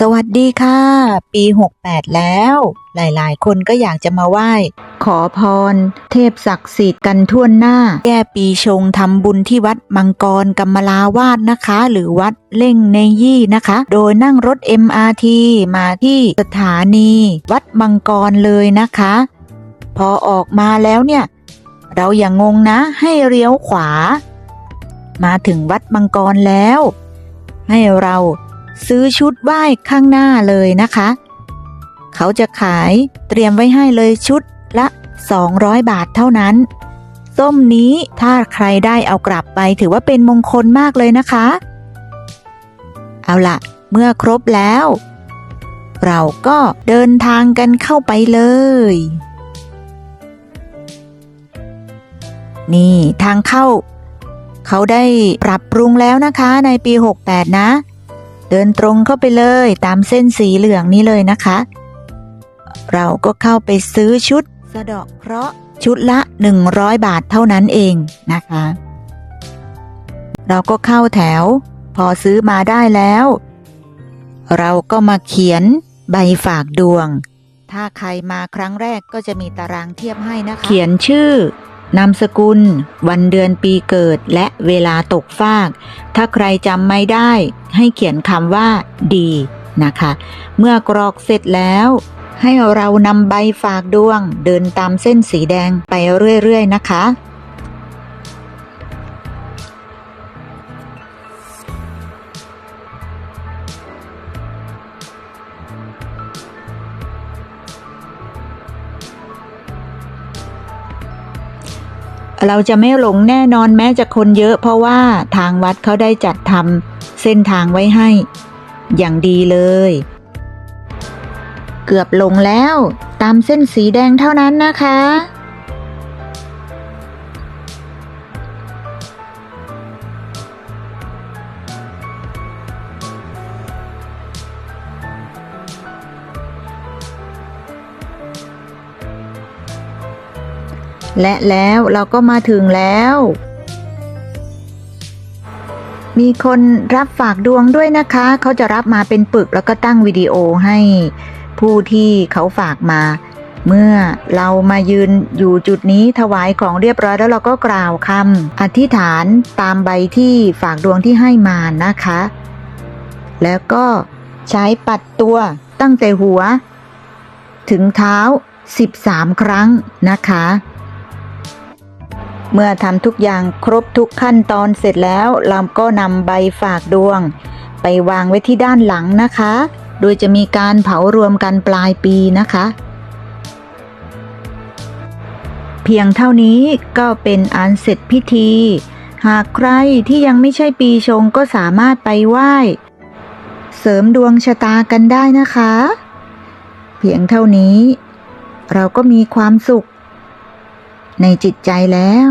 สวัสดีค่ะ ปี 68 แล้ว หลายๆ คนก็อยากจะมาไหว้ ขอพร เทพศักดิ์สิทธิ์กันทั่วหน้า แก้ปีชงทำบุญที่วัดมังกรกำมลาวาดนะคะ หรือวัดเล่งเนยี่นะคะ โดยนั่งรถ MRT มาที่สถานี วัดมังกรเลยนะคะ พอออกมาแล้วเนี่ย เราอย่างงงนะให้เลี้ยวขวา มาถึงวัดมังกรแล้ว ให้เรา ซื้อชุดไหว้ข้างหน้าเลยนะคะ เขาจะขายเตรียมไว้ให้เลยชุดละ 200 บาทเท่านั้น ส้มนี้ถ้าใครได้เอากลับไปถือว่าเป็นมงคลมากเลยนะคะ เอาละเมื่อครบแล้ว เราก็เดินทางกันเข้าไปเลย นี่ทางเข้า เขาได้ปรับปรุงแล้วนะคะในปี 68 นะ เดินตรงเข้าไปเลยตามเส้นสีเหลืองนี้เลยนะคะ เราก็เข้าไปซื้อชุดสะดาะเคราะห์ชุดละ 100 บาทเท่านั้นเองนะคะ เราก็เข้าแถว พอซื้อมาได้แล้ว เราก็มาเขียนใบฝากดวง ถ้าใครมาครั้งแรกก็จะมีตารางเทียบให้นะคะ เขียนชื่อ นามสกุล วันเดือนปีเกิดและเวลาตกฟาก ถ้าใครจำไม่ได้ ให้เขียนคำว่า ดีนะคะ เมื่อกรอกเสร็จแล้ว ให้เรานำใบฝากดวง เดินตามเส้นสีแดงไปเรื่อยๆนะคะ เราจะไม่หลงแน่นอนแม้จะคนเยอะ เพราะว่าทางวัดเขาได้จัดทำเส้นทางไว้ให้ อย่างดีเลย เกือบหลงแล้ว ตามเส้นสีแดงเท่านั้นนะคะ และแล้วเราก็มาถึงแล้ว มีคนรับฝากดวงด้วยนะคะ เขาจะรับมาเป็นปึกแล้วก็ตั้งวิดีโอให้ผู้ที่เขาฝากมา เมื่อเรามายืนอยู่จุดนี้ถวายของเรียบร้อยแล้วเราก็กล่าวคำอธิษฐานตามใบที่ฝากดวงที่ให้มานะคะ แล้วก็ใช้ปัดตัวตั้งแต่หัว ถึงเท้า 13 ครั้งนะคะ เมื่อทำทุกอย่างครบทุกขั้นตอนเสร็จแล้วเราก็นำใบฝากดวง ไปวางไว้ที่ด้านหลังนะคะ โดยจะมีการเผารวมกันปลายปีนะคะ เพียงเท่านี้ก็เป็นอันเสร็จพิธี หากใครที่ยังไม่ใช่ปีชงก็สามารถไปไหว้ เสริมดวงชะตากันได้นะคะ เพียงเท่านี้ เราก็มีความสุข ในจิตใจแล้ว